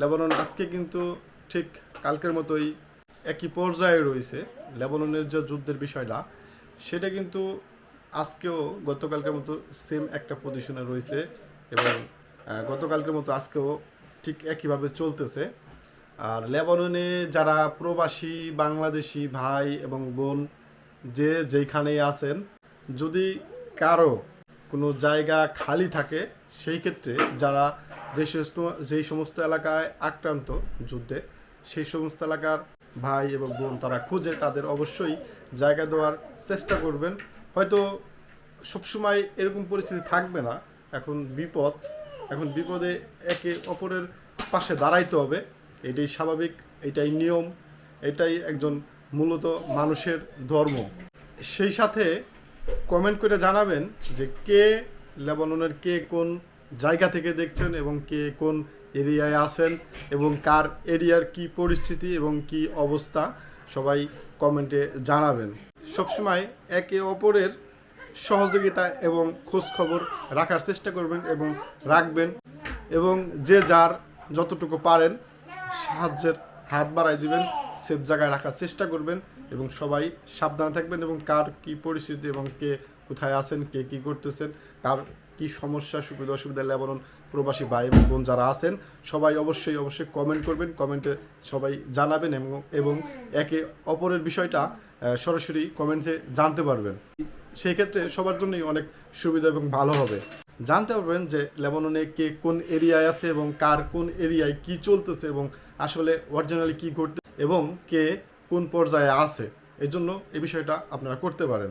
Lebanon আজকে কিন্তু ঠিক কালকের মতোই একই পর্যায়ে রয়েছে, লেবাননের যে যুদ্ধের বিষয়টা, সেটা কিন্তু আজকেও গতকালকের মতো সেম একটা পজিশনে রয়েছে এবং গতকালকের মতো আজকেও ঠিক একইভাবে চলতেছে। আর লেবাননে যারা প্রবাসী বাংলাদেশি ভাই এবং বোন যে যেইখানেই আছেন, যদি কারও কোনো জায়গা খালি থাকে, সেই ক্ষেত্রে যারা যে সমস্ত যেই সমস্ত এলাকায় আক্রান্ত যুদ্ধে, সেই সমস্ত এলাকার ভাই এবং বোন তারা খুঁজে, তাদের অবশ্যই জায়গা দেওয়ার চেষ্টা করবেন। হয়তো সবসময় এরকম পরিস্থিতি থাকবে না। এখন বিপদ, এখন বিপদে একে অপরের পাশে দাঁড়াইতে হবে। এটাই স্বাভাবিক, এটাই নিয়ম, এটাই একজন মূলত মানুষের ধর্ম। সেই সাথে কমেন্ট করে জানাবেন যে কে লেবাননের কে কোন জায়গা থেকে দেখছেন এবং কে কোন এরিয়ায় আছেন এবং কার এরিয়ার কি পরিস্থিতি এবং কি অবস্থা সবাই কমেন্টে জানাবেন। সবসময় একে অপরের সহযোগিতা এবং খোঁজ খবর রাখার চেষ্টা করবেন এবং রাখবেন এবং যে যার যতটুকু পারেন সাহায্যের হাত বাড়াই দিবেন, সেফ জায়গায় রাখার চেষ্টা করবেন এবং সবাই সাবধানে থাকবেন এবং কার কি পরিস্থিতি এবং কে কোথায় আছেন, কে কি করতেছেন, কার কি সমস্যা সুবিধা অসুবিধা লেবানন প্রবাসী ভাই বোন যারা আছেন, সবাই অবশ্যই অবশ্যই কমেন্ট করবেন কমেন্টে সবাই জানাবেন এবং এবং একে অপরের বিষয়টা সরাসরি কমেন্টে জানতে পারবেন। সেই ক্ষেত্রে সবার জন্যই অনেক সুবিধা এবং ভালো হবে। জানতে পারবেন যে লেবাননে কে কোন এরিয়ায় আছে এবং কার কোন এরিয়ায় কি চলতেছে এবং আসলে অরিজিনালি কি ঘটতে এবং কে কোন পর্যায়ে আছে। এই জন্য এই বিষয়টা আপনারা করতে পারেন।